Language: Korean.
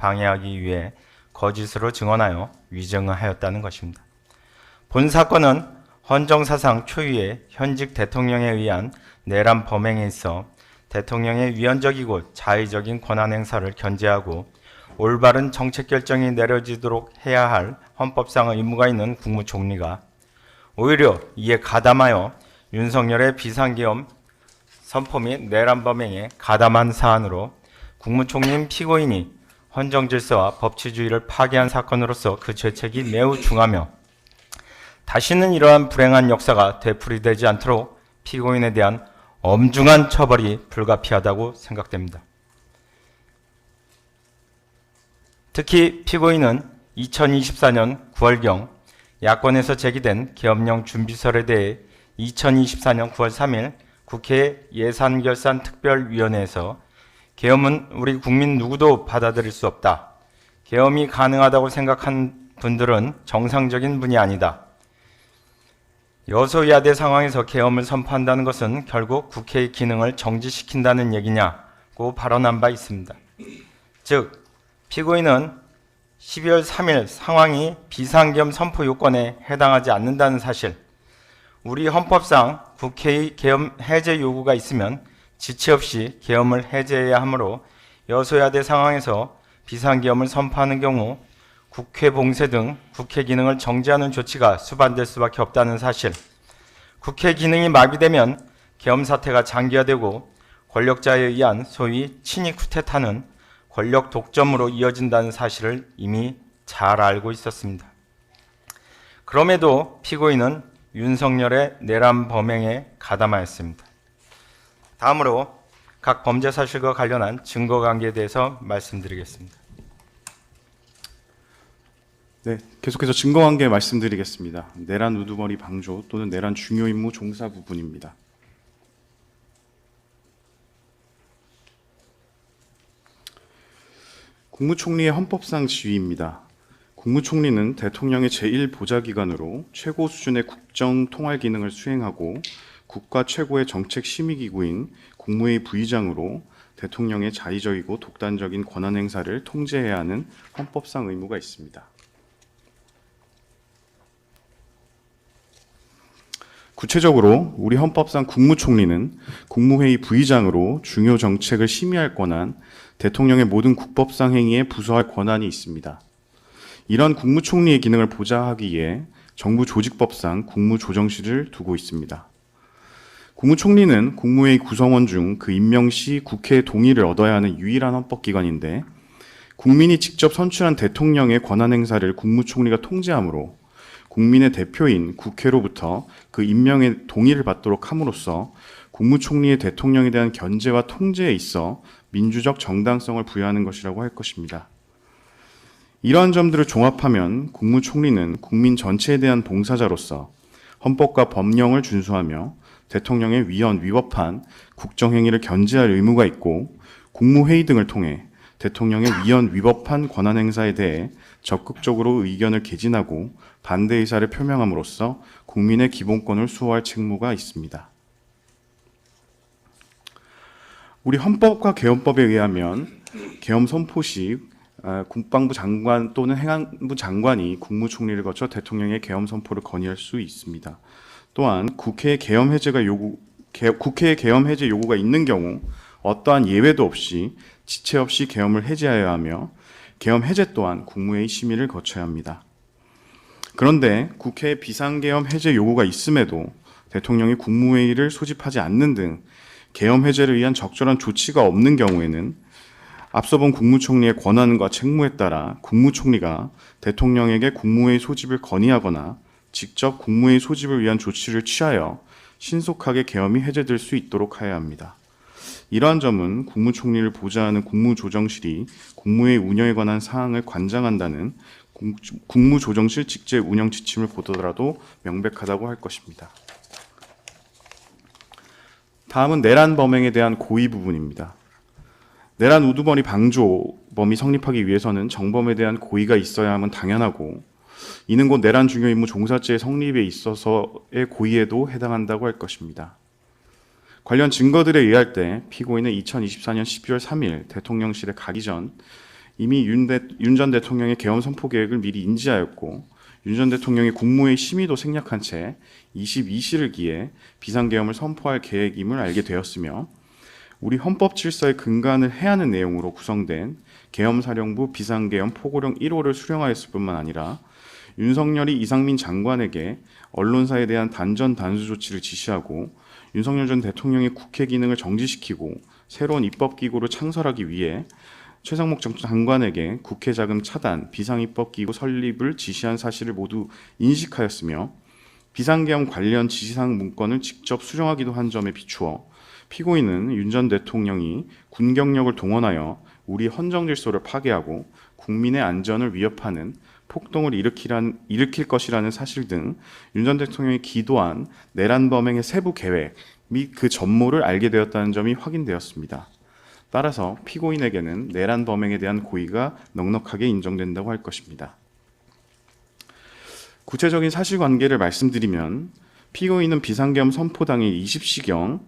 방해하기 위해 거짓으로 증언하여 위증하였다는 것입니다. 본 사건은 헌정사상 초유의 현직 대통령에 의한 내란 범행에 있어 대통령의 위헌적이고 자의적인 권한 행사를 견제하고 올바른 정책 결정이 내려지도록 해야 할 헌법상 의무가 있는 국무총리가 오히려 이에 가담하여 윤석열의 비상계엄 선포 및 내란 범행에 가담한 사안으로 국무총리인 피고인이 헌정 질서와 법치주의를 파괴한 사건으로서 그 죄책이 매우 중하며 다시는 이러한 불행한 역사가 되풀이되지 않도록 피고인에 대한 엄중한 처벌이 불가피하다고 생각됩니다. 특히 피고인은 2024년 9월경 야권에서 제기된 계엄령 준비설에 대해 2024년 9월 3일 국회 예산결산특별위원회에서 계엄은 우리 국민 누구도 받아들일 수 없다. 계엄이 가능하다고 생각한 분들은 정상적인 분이 아니다. 여소야대 상황에서 계엄을 선포한다는 것은 결국 국회의 기능을 정지시킨다는 얘기냐고 발언한 바 있습니다. 즉, 피고인은 12월 3일 상황이 비상계엄 선포 요건에 해당하지 않는다는 사실, 우리 헌법상 국회의 계엄 해제 요구가 있으면 지체 없이 계엄을 해제해야 하므로 여소야대 상황에서 비상계엄을 선포하는 경우 국회 봉쇄 등 국회 기능을 정지하는 조치가 수반될 수밖에 없다는 사실, 국회 기능이 마비되면 계엄 사태가 장기화되고 권력자에 의한 소위 친위 쿠데타는 권력 독점으로 이어진다는 사실을 이미 잘 알고 있었습니다. 그럼에도 피고인은 윤석열의 내란 범행에 가담하였습니다. 다음으로 각 범죄 사실과 관련한 증거 관계에 대해서 말씀드리겠습니다. 네, 계속해서 증거 관계 말씀드리겠습니다. 내란 우두머리 방조 또는 내란 중요 임무 종사 부분입니다. 국무총리의 헌법상 지위입니다. 국무총리는 대통령의 제1보좌기관으로 최고 수준의 국정 통할 기능을 수행하고 국가 최고의 정책 심의 기구인 국무회의 부의장으로 대통령의 자의적이고 독단적인 권한 행사를 통제해야 하는 헌법상 의무가 있습니다. 구체적으로 우리 헌법상 국무총리는 국무회의 부의장으로 중요 정책을 심의할 권한, 대통령의 모든 국법상 행위에 부서할 권한이 있습니다. 이런 국무총리의 기능을 보좌하기 위해 정부 조직법상 국무조정실을 두고 있습니다. 국무총리는 국무회의 구성원 중 그 임명 시 국회의 동의를 얻어야 하는 유일한 헌법기관인데 국민이 직접 선출한 대통령의 권한 행사를 국무총리가 통제하므로 국민의 대표인 국회로부터 그 임명의 동의를 받도록 함으로써 국무총리의 대통령에 대한 견제와 통제에 있어 민주적 정당성을 부여하는 것이라고 할 것입니다. 이러한 점들을 종합하면 국무총리는 국민 전체에 대한 봉사자로서 헌법과 법령을 준수하며 대통령의 위헌 위법한 국정행위를 견제할 의무가 있고 국무회의 등을 통해 대통령의 위헌 위법한 권한 행사에 대해 적극적으로 의견을 개진하고 반대 의사를 표명함으로써 국민의 기본권을 수호할 책무가 있습니다. 우리 헌법과 개헌법에 의하면 계엄 선포 시 아, 국방부 장관 또는 행안부 장관이 국무총리를 거쳐 대통령의 계엄 선포를 건의할 수 있습니다. 또한 국회의 계엄 해제가 요구 개, 국회의 계엄 해제 요구가 있는 경우 어떠한 예외도 없이 지체 없이 계엄을 해제하여야 하며 계엄 해제 또한 국무회의 심의를 거쳐야 합니다. 그런데 국회에 비상계엄 해제 요구가 있음에도 대통령이 국무회의를 소집하지 않는 등 계엄 해제를 위한 적절한 조치가 없는 경우에는 앞서 본 국무총리의 권한과 책무에 따라 국무총리가 대통령에게 국무회의 소집을 건의하거나 직접 국무회의 소집을 위한 조치를 취하여 신속하게 계엄이 해제될 수 있도록 하여야 합니다. 이러한 점은 국무총리를 보좌하는 국무조정실이 국무회의 운영에 관한 사항을 관장한다는 국- 국무조정실 직제 운영 지침을 보더라도 명백하다고 할 것입니다. 다음은 내란 범행에 대한 고의 부분입니다. 내란 우두머리 방조범이 성립하기 위해서는 정범에 대한 고의가 있어야 함은 당연하고 이는 곧 내란 중요 임무 종사죄의 성립에 있어서의 고의에도 해당한다고 할 것입니다. 관련 증거들에 의할 때 피고인은 2024년 12월 3일 대통령실에 가기 전 이미 윤 전 대통령의 계엄 선포 계획을 미리 인지하였고 윤 전 대통령의 국무회의 심의도 생략한 채 22시를 기해 비상계엄을 선포할 계획임을 알게 되었으며 우리 헌법 질서의 근간을 해하는 내용으로 구성된 계엄사령부 비상계엄 포고령 1호를 수령하였을 뿐만 아니라 윤석열이 이상민 장관에게 언론사에 대한 단전 단수 조치를 지시하고 윤석열 전 대통령의 국회 기능을 정지시키고 새로운 입법 기구를 창설하기 위해 최상목 전 장관에게 국회 자금 차단, 비상입법 기구 설립을 지시한 사실을 모두 인식하였으며 비상계엄 관련 지시사항 문건을 직접 수령하기도 한 점에 비추어 피고인은 윤 전 대통령이 군경력을 동원하여 우리 헌정 질서를 파괴하고 국민의 안전을 위협하는 폭동을 일으키란, 일으킬 것이라는 사실 등 윤 전 대통령이 기도한 내란 범행의 세부 계획 및 그 전모를 알게 되었다는 점이 확인되었습니다. 따라서 피고인에게는 내란 범행에 대한 고의가 넉넉하게 인정된다고 할 것입니다. 구체적인 사실관계를 말씀드리면 피고인은 비상계엄 선포 당일 20시경